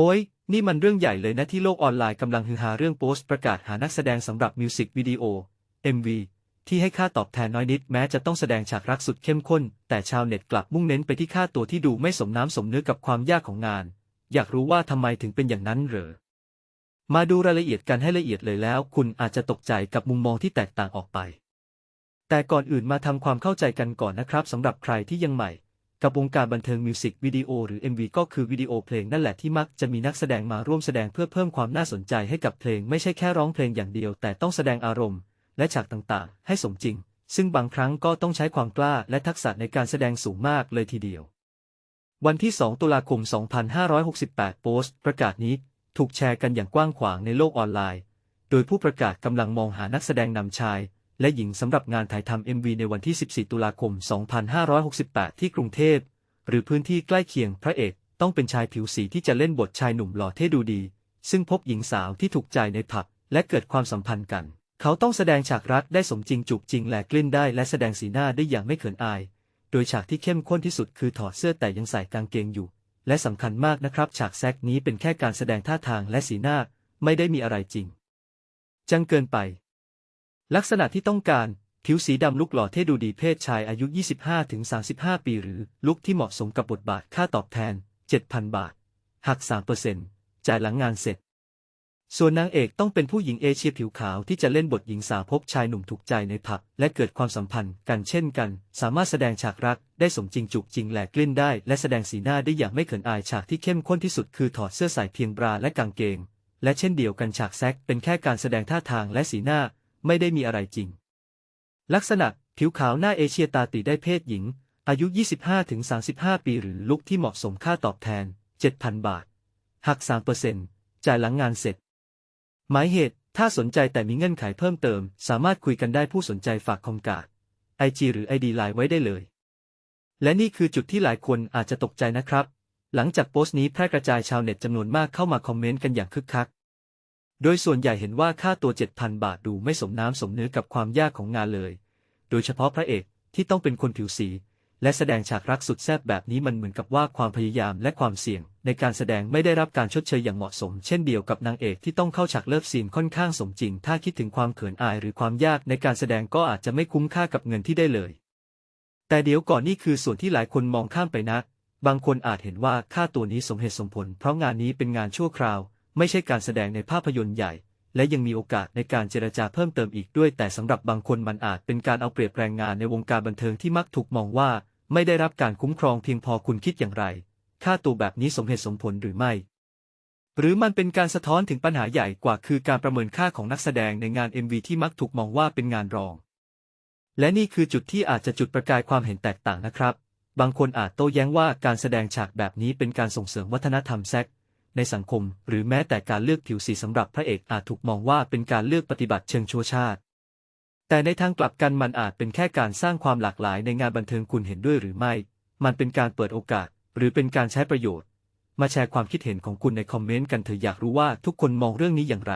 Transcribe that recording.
โอ้ย นี่มันเรื่องใหญ่เลยนะที่โลกออนไลน์กำลังฮือฮาเรื่องโพสต์ประกาศหานักแสดงสำหรับมิวสิกวิดีโอ MV ที่ให้ค่าตอบแทนน้อยนิดแม้จะต้องแสดงฉากรักสุดเข้มข้น แต่ชาวเน็ตกลับมุ่งเน้นไปที่ค่าตัวที่ดูไม่สมน้ำสมเนื้อกับความยากของงาน อยากรู้ว่าทำไมถึงเป็นอย่างนั้นเหรอ มาดูรายละเอียดกันให้ละเอียดเลยแล้ว คุณอาจจะตกใจกับมุมมองที่แตกต่างออกไป แต่ก่อนอื่นมาทำความเข้าใจกันก่อนนะครับสำหรับใครที่ยังใหม่ กับวงการบันเทิงมิวสิกวิดีโอหรือ MV ก็คือวิดีโอเพลงนั่นแหละที่มักจะมีนักแสดงมาร่วมแสดงเพื่อเพิ่มความน่าสนใจให้กับเพลงไม่ใช่แค่ร้องเพลงอย่างเดียว แต่ต้องแสดงอารมณ์ และฉากต่างๆ ให้สมจริง ซึ่งบางครั้งก็ต้องใช้ความกล้าและทักษะในการแสดงสูงมากเลยทีเดียว วันที่ 2 ตุลาคม 2568 โพสต์ ประกาศนี้ถูกแชร์กันอย่างกว้างขวางในโลกออนไลน์ โดยผู้ประกาศกำลังมองหานักแสดงนำชาย และหญิงสำหรับงานถ่ายทำ MV ในวันที่ 14 ตุลาคม 2568 ที่กรุงเทพ หรือพื้นที่ใกล้เคียงพระเอก ต้องเป็นชายผิวสีที่จะเล่นบทชายหนุ่มหล่อเท่ดูดี ซึ่งพบหญิงสาวที่ถูกใจในผับและเกิดความสัมพันธ์กัน เขาต้องแสดงฉากรักได้สมจริงจูบจริงแหลกลิ้นได้และแสดงสีหน้าได้อย่างไม่เขินอาย โดยฉากที่เข้มข้นที่สุดคือถอดเสื้อแต่ยังใส่กางเกงอยู่ และสำคัญมากนะครับฉากแซกนี้เป็นแค่การแสดงท่าทางและสีหน้าไม่ได้มีอะไรจริง จังเกินไป ลักษณะที่ต้องการ ผิวสีดำลุกหล่อเท่ดูดีเพศชายอายุ 25-35 ปีหรือลุกที่เหมาะสมกับบทบาทค่าตอบแทน 7,000 บาท หัก 3%จ่ายหลังงานเสร็จ ส่วนนางเอกต้องเป็นผู้หญิงเอเชียผิวขาวที่จะเล่นบทหญิงสาวพบชายหนุ่มถูกใจในผับและเกิดความสัมพันธ์กันเช่นกัน สามารถแสดงฉากรักได้สมจริงจุกจริงแหลกลิ้นได้ และแสดงสีหน้าได้อย่างไม่เขินอายฉากที่เข้มข้นที่สุดคือถอดเสื้อใส่เพียงบราและกางเกงและเช่นเดียวกันฉากแซกเป็นแค่การแสดงท่าทางและสีหน้า ไม่ได้มีอะไรจริง ลักษณะผิวขาวหน้าเอเชียตาตีได้เพศหญิง อายุ 25-35 ปีหรือลุกที่เหมาะสมค่าตอบแทน 7,000 บาท หัก 3%จ่ายหลังงานเสร็จ หมายเหตุถ้าสนใจแต่มีเงื่อนไขเพิ่มเติม สามารถคุยกันได้ผู้สนใจฝากคอมการ์ดไอจีหรือไอดีไลน์ไว้ได้เลย และนี่คือจุดที่หลายคนอาจจะตกใจนะครับ หลังจากโพสต์นี้แพร่กระจายชาวเน็ตจำนวนมากเข้ามาคอมเมนต์กันอย่างคึกคัก โดยส่วนใหญ่เห็นว่าค่าตัว 7,000 บาทดูไม่สมน้ำสมเนื้อกับความยากของงานเลย โดยเฉพาะพระเอกที่ต้องเป็นคนผิวสี และแสดงฉากรักสุดแซ่บแบบนี้มันเหมือนกับว่าความพยายามและความเสี่ยง ในการแสดงไม่ได้รับการชดเชยอย่างเหมาะสม เช่นเดียวกับนางเอกที่ต้องเข้าฉากเลิฟซีนค่อนข้างสมจริง ถ้าคิดถึงความเขินอายหรือความยากในการแสดงก็อาจจะไม่คุ้มค่ากับเงินที่ได้เลย แต่เดี๋ยวก่อนนี่คือส่วนที่หลายคนมองข้ามไปนะบางคนอาจเห็นว่าค่าตัวนี้สมเหตุสมผล เพราะงานนี้เป็นงานชั่วคราว ไม่ใช่การแสดงในภาพยนตร์ใหญ่ และยังมีโอกาสในการเจรจาเพิ่มเติมอีกด้วย แต่สำหรับบางคนมันอาจเป็นการเอาเปรียบแรงงานในวงการบันเทิงที่มักถูกมองว่า ไม่ได้รับการคุ้มครองเพียงพอคุณคิดอย่างไร ค่าตัวแบบนี้สมเหตุสมผลหรือไม่ หรือมันเป็นการสะท้อนถึงปัญหาใหญ่กว่า คือการประเมินค่าของนักแสดงในงาน MV ที่มักถูกมองว่าเป็นงานรอง และนี่คือจุดที่อาจจะจุดประกายความเห็นแตกต่างนะครับ บางคนอาจโต้แย้งว่าการแสดงฉากแบบนี้เป็นการส่งเสริมวัฒนธรรมแซก ในสังคม หรือแม้แต่การเลือกผิวสีสำหรับพระเอกอาจถูกมองว่าเป็นการเลือกปฏิบัติเชิงชั่วชาติ แต่ในทางกลับกันมันอาจเป็นแค่การสร้างความหลากหลายในงานบันเทิงคุณเห็นด้วยหรือไม่ มันเป็นการเปิดโอกาส หรือเป็นการใช้ประโยชน์ มาแชร์ความคิดเห็นของคุณในคอมเมนต์กันเถอะอยากรู้ว่าทุกคนมองเรื่องนี้อย่างไร